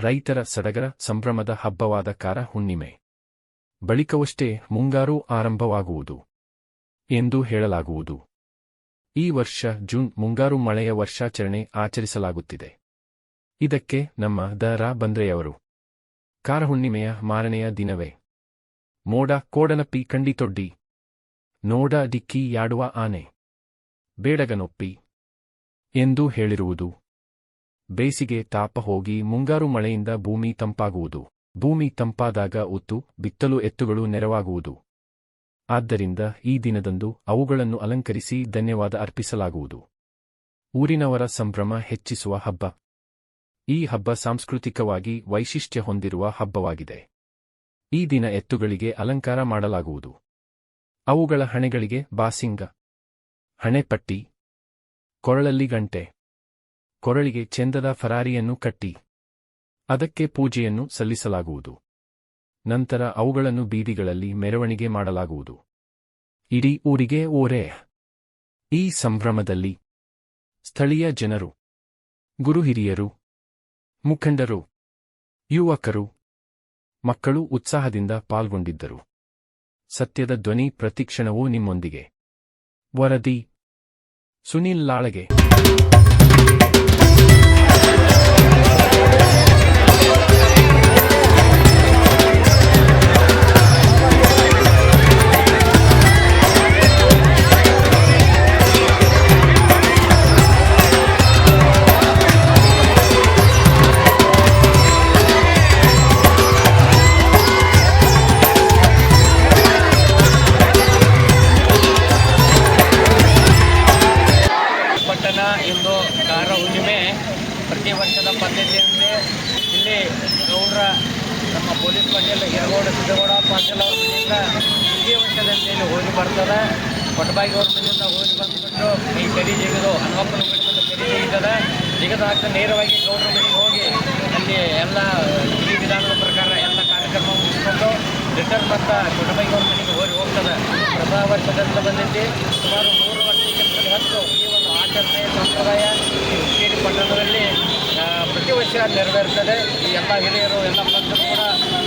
ರೈತರ ಸಡಗರ ಸಂಭ್ರಮದ ಹಬ್ಬವಾದ ಕಾರ ಹುಣ್ಣಿಮೆ ಬಳಿಕವಷ್ಟೇ ಮುಂಗಾರು ಆರಂಭವಾಗುವುದು ಎಂದು ಹೇಳಲಾಗುವುದು. ಈ ವರ್ಷ ಜೂನ್ ಮುಂಗಾರು ಮಳೆಯ ವರ್ಷಾಚರಣೆ ಆಚರಿಸಲಾಗುತ್ತಿದೆ. ಇದಕ್ಕೆ ನಮ್ಮ ದ ರಾ ಬಂದ್ರೆಯವರು. ಕಾರಹುಣ್ಣಿಮೆಯ ಮಾರನೆಯ ದಿನವೇ. ಮೋಡ ಕೋಡನಪ್ಪಿ ಕಂಡಿತೊಡ್ಡಿ. ನೋಡ ಡಿಕ್ಕಿ ಯಾಡುವ ಆನೆ. ಬೇಡಗನೊಪ್ಪಿ. ಎಂದು ಹೇಳಿರುವುದು. ಬೇಸಿಗೆ ತಾಪ ಹೋಗಿ ಮುಂಗಾರು ಮಳೆಯಿಂದ ಭೂಮಿ ತಂಪಾಗುವುದು. ಭೂಮಿ ತಂಪಾದಾಗ ಉತ್ತು ಬಿತ್ತಲು ಎತ್ತುಗಳು ನೆರವಾಗುವುದು. ಆದ್ದರಿಂದ ಈ ದಿನದಂದು ಅವುಗಳನ್ನು ಅಲಂಕರಿಸಿ ಧನ್ಯವಾದ ಅರ್ಪಿಸಲಾಗುವುದು. ಊರಿನವರ ಸಂಭ್ರಮ ಹೆಚ್ಚಿಸುವ ಹಬ್ಬ. ಈ ಹಬ್ಬ ಸಾಂಸ್ಕೃತಿಕವಾಗಿ ವೈಶಿಷ್ಟ್ಯ ಹೊಂದಿರುವ ಹಬ್ಬವಾಗಿದೆ. ಈ ದಿನ ಎತ್ತುಗಳಿಗೆ ಅಲಂಕಾರ ಮಾಡಲಾಗುವುದು. ಅವುಗಳ ಹಣೆಗಳಿಗೆ ಬಾಸಿಂಗ. ಹಣೆಪಟ್ಟಿ. ಕೊರಳಲ್ಲಿ ಗಂಟೆ. ಕೊರಳಿಗೆ ಚೆಂದದ ಫರಾರಿಯನ್ನು ಕಟ್ಟಿ. ಅದಕ್ಕೆ ಪೂಜೆಯನ್ನು ಸಲ್ಲಿಸಲಾಗುವುದು. ನಂತರ ಅವುಗಳನ್ನು ಬೀದಿಗಳಲ್ಲಿ ಮೆರವಣಿಗೆ ಮಾಡಲಾಗುವುದು. ಇಡೀ ಊರಿಗೆ ಓರೆ. ಈ ಸಂಭ್ರಮದಲ್ಲಿ ಸ್ಥಳೀಯ ಜನರು ಗುರುಹಿರಿಯರು ಮುಖಂಡರು, ಯುವಕರು, ಮಕ್ಕಳು ಉತ್ಸಾಹದಿಂದ ಪಾಲ್ಗೊಂಡಿದ್ದರು. ಸತ್ಯದ ಧ್ವನಿ ಪ್ರತಿಕ್ಷಣವೂ ನಿಮ್ಮೊಂದಿಗೆ. ವರದಿ, ಸುನಿಲ್ ಲಾಳಗೆ. ಕಾರ ಹುಣ್ಣಿಮೆ ಪ್ರತಿ ವರ್ಷದ ಪದ್ಧತಿಯಂತೆ ಇಲ್ಲಿ ಗೌಡ್ರ ನಮ್ಮ ಪೊಲೀಸ್ ಪಟೇಲ್ ಯರಗೌಡ ಸಿದ್ದಗೌಡ ಪಾಟೀಲ್ ಅವ್ರ ಮನೆಯಿಂದ ಇದೇ ವರ್ಷದಂತೆ ಇಲ್ಲಿ ಹೋಗಿ ಬರ್ತಾರೆ ಕೊಟ್ಟಬಾಗಿ ಅವ್ರ ಮನೆಯಿಂದ ಹೋಗಿ ಬಂದುಬಿಟ್ಟು ಈ ಕರಿ ಜಿಗಿದು ಹನುಮಪ್ಪನ ಮನೆಯಿಂದ ಕರಿ ಜಿಗಿತದೆ ಜಿಗದ ನೇರವಾಗಿ ಗೌಡ್ರ ಮನೆಗೆ ಹೋಗಿ ಅಲ್ಲಿ ಎಲ್ಲ ವಿಧಿ ವಿಧಾನದ ಪ್ರಕಾರ ಎಲ್ಲ ಕಾರ್ಯಕ್ರಮ ಮುಗಿಸ್ಕೊಂಡು ರಿಟರ್ನ್ ಮತ್ತು ಕೊಟ್ಟಬಾಗಿ ಅವ್ರ ಮನೆಗೆ ಹೋಗಿ ಹೋಗ್ತದೆ. ಪ್ರತಿ ವರ್ಷದಿಂದ ಬಂದೈತಿ ಸುಮಾರು ನೂರು ವರ್ಷಕ್ಕೆ ಹತ್ತು ಈ ಒಂದು ಆಚರಣೆ ಸಂಪ್ರದಾಯ ಪ್ರತಿ ನೆರವೇರ್ತದೆ. ಈ ಎಲ್ಲ ಹಿರಿಯರು ಎಲ್ಲ ಮಕ್ಕಳು ಕೂಡ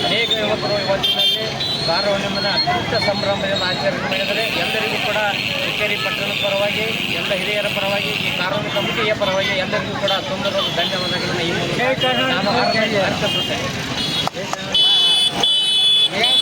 ಅನೇಕ ಯುವಕರು ಇವತ್ತಿನಲ್ಲಿ ಭಾರ ಹುಣ್ಣಿಮೆನ ಅತ್ಯಂತ ಸಂಭ್ರಮದಿಂದ ಆಚರಣೆ ಮಾಡಿದರೆ ಎಲ್ಲರಿಗೂ ಕೂಡ ಕಚೇರಿ ಪಟ್ಟಣದ ಪರವಾಗಿ ಎಲ್ಲ ಹಿರಿಯರ ಪರವಾಗಿ ಈ ಕಾನೂನು ಕಮಿಟಿಯ ಪರವಾಗಿ ಎಲ್ಲರಿಗೂ ಕೂಡ ಸುಂದರವಾದ ಧನ್ಯವಾದಗಳನ್ನು ಈ ಮೂಲಕ ನಾನು ಅರ್ಪಿಸುತ್ತೇನೆ. ಏನು